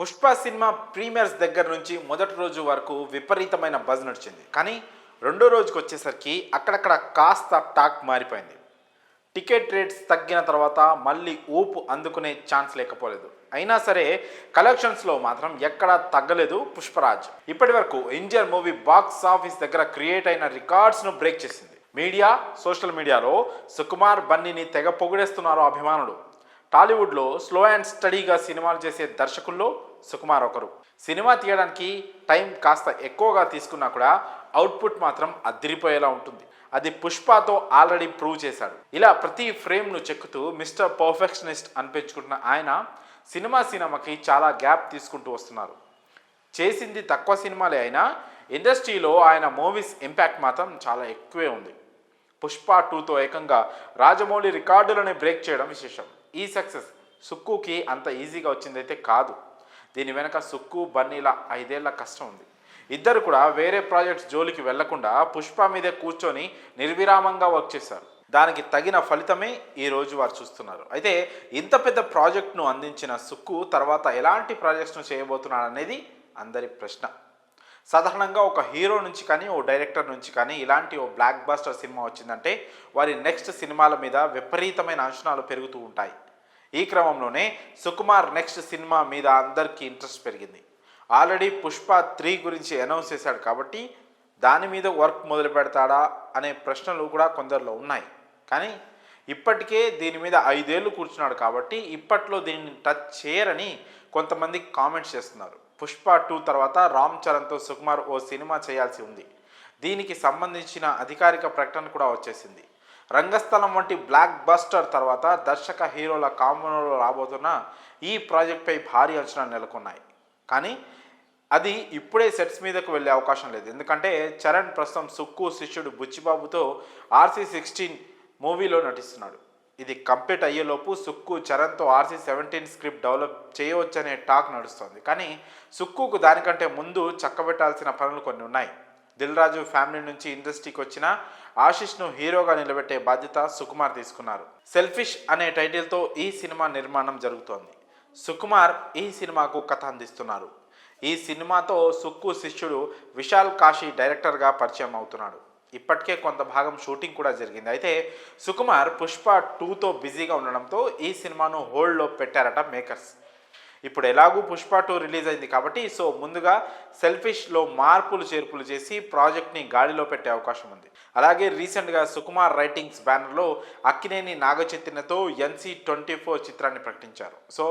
Pushpa cinema premieres దగ్గర నుంచి మొదటి రోజు వరకు విపరీతమైన బజ్ నడిచింది. కానీ రెండో రోజుకి వచ్చేసరికి అక్కడక్కడ కాస్త టాక్ మారిపోయింది. టికెట్ రేట్స్ తగ్గిన తర్వాత మళ్ళీ ఊపు అందుకునే ఛాన్స్ లేకపోలేదు. అయినా సరే కలెక్షన్స్లో మాత్రం ఎక్కడా తగ్గలేదు పుష్పరాజ్. ఇప్పటి వరకు ఇండియన్ మూవీ బాక్స్ ఆఫీస్ దగ్గర క్రియేట్ అయిన రికార్డ్స్ను బ్రేక్ చేసింది. మీడియా సోషల్ మీడియాలో సుకుమార్ బన్నీని తెగ పొగిడేస్తున్నారు అభిమానులు. టాలీవుడ్లో స్లో అండ్ స్టడీగా సినిమాలు చేసే దర్శకుల్లో సుకుమార్ ఒకరు. సినిమా తీయడానికి టైం కాస్త ఎక్కువగా తీసుకున్నా కూడా అవుట్పుట్ మాత్రం అదిరిపోయేలా ఉంటుంది. అది పుష్పతో ఆల్రెడీ ప్రూవ్ చేశాడు. ఇలా ప్రతి ఫ్రేమ్ను చెక్కుతూ మిస్టర్ పర్ఫెక్షనిస్ట్ అనిపించుకుంటున్న ఆయన సినిమా సినిమాకి చాలా గ్యాప్ తీసుకుంటూ వస్తున్నారు. చేసింది తక్కువ సినిమాలే అయినా ఇండస్ట్రీలో ఆయన మూవీస్ ఇంపాక్ట్ మాత్రం చాలా ఎక్కువే ఉంది. పుష్ప టూతో ఏకంగా రాజమౌళి రికార్డులను బ్రేక్ చేయడం విశేషం. ఈ సక్సెస్ సుక్కుకి అంత ఈజీగా వచ్చిందైతే కాదు. దీని వెనక సుక్కు బన్నీల ఐదేళ్ళ కష్టం ఉంది. ఇద్దరు కూడా వేరే ప్రాజెక్ట్స్ జోలికి వెళ్ళకుండా పుష్ప మీదే కూర్చొని నిర్విరామంగా వర్క్ చేశారు. దానికి తగిన ఫలితమే ఈ రోజు వారు చూస్తున్నారు. అయితే ఇంత పెద్ద ప్రాజెక్ట్ను అందించిన సుక్కు తర్వాత ఎలాంటి ప్రాజెక్ట్స్ను చేయబోతున్నాడు అనేది అందరి ప్రశ్న. సాధారణంగా ఒక హీరో నుంచి కానీ ఓ డైరెక్టర్ నుంచి కానీ ఇలాంటి ఓ బ్లాక్ బాస్టర్ సినిమా వచ్చిందంటే వారి నెక్స్ట్ సినిమాల మీద విపరీతమైన అంచనాలు పెరుగుతూ ఉంటాయి. ఈ క్రమంలోనే సుకుమార్ నెక్స్ట్ సినిమా మీద అందరికీ ఇంట్రెస్ట్ పెరిగింది. ఆల్రెడీ పుష్ప త్రీ గురించి అనౌన్స్ చేశాడు కాబట్టి దాని మీద వర్క్ మొదలు పెడతాడా అనే ప్రశ్నలు కూడా కొందరిలో ఉన్నాయి. కానీ ఇప్పటికే దీని మీద ఐదేళ్ళు కూర్చున్నాడు కాబట్టి ఇప్పట్లో దీన్ని టచ్ చేయరని కొంతమంది కామెంట్స్ చేస్తున్నారు. పుష్ప టూ తర్వాత రామ్ చరణ్తో సుకుమార్ ఓ సినిమా చేయాల్సి ఉంది. దీనికి సంబంధించిన అధికారిక ప్రకటన కూడా వచ్చేసింది. రంగస్థలం వంటి బ్లాక్ బస్టర్ తర్వాత దర్శక హీరోల కాంబోలో రాబోతున్న ఈ ప్రాజెక్ట్పై భారీ అంచనాలు నెలకొన్నాయి. కానీ అది ఇప్పుడే సెట్స్ మీదకు వెళ్ళే అవకాశం లేదు. ఎందుకంటే చరణ్ ప్రస్తుతం సుక్కు శిష్యుడు బుచ్చిబాబుతో ఆర్సీ సిక్స్టీన్ మూవీలో నటిస్తున్నాడు. ఇది కంప్లీట్ అయ్యేలోపు సుక్కు చరణ్తో ఆర్సీ సెవెంటీన్ స్క్రిప్ట్ డెవలప్ చేయవచ్చనే టాక్ నడుస్తోంది. కానీ సుక్కుకు దానికంటే ముందు చక్కబెట్టాల్సిన పనులు కొన్ని ఉన్నాయి. దిల్ రాజు ఫ్యామిలీ నుంచి ఇండస్ట్రీకి వచ్చిన ఆశిష్ను హీరోగా నిలబెట్టే బాధ్యత సుకుమార్ తీసుకున్నారు. సెల్ఫిష్ అనే టైటిల్తో ఈ సినిమా నిర్మాణం జరుగుతోంది. సుకుమార్ ఈ సినిమాకు కథ అందిస్తున్నారు. ఈ సినిమాతో సుక్కు శిష్యుడు విశాల్ కాశీ డైరెక్టర్గా పరిచయం అవుతున్నాడు. ఇప్పటికే కొంత భాగం షూటింగ్ కూడా జరిగింది. అయితే సుకుమార్ పుష్ప టూతో బిజీగా ఉండడంతో ఈ సినిమాను హోల్డ్లో పెట్టారట మేకర్స్. ఇప్పుడు ఎలాగూ పుష్ప టూ రిలీజ్ అయింది కాబట్టి సో ముందుగా సెల్ఫిష్లో మార్పులు చేర్పులు చేసి ప్రాజెక్ట్ని గాడిలో పెట్టే అవకాశం ఉంది. అలాగే రీసెంట్గా సుకుమార్ రైటింగ్స్ బ్యానర్లో అక్కినేని నాగచైతన్యతో ఎన్సీ ట్వంటీ ఫోర్ చిత్రాన్ని ప్రకటించారు. సో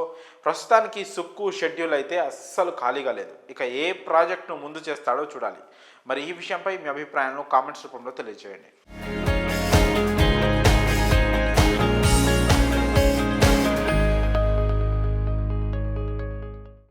ప్రస్తుతానికి సుక్కు షెడ్యూల్ అయితే అస్సలు ఖాళీగా లేదు. ఇక ఏ ప్రాజెక్ట్ను ముందు చేస్తాడో చూడాలి. మరి ఈ విషయంపై మీ అభిప్రాయాలను కామెంట్స్ రూపంలో తెలియజేయండి.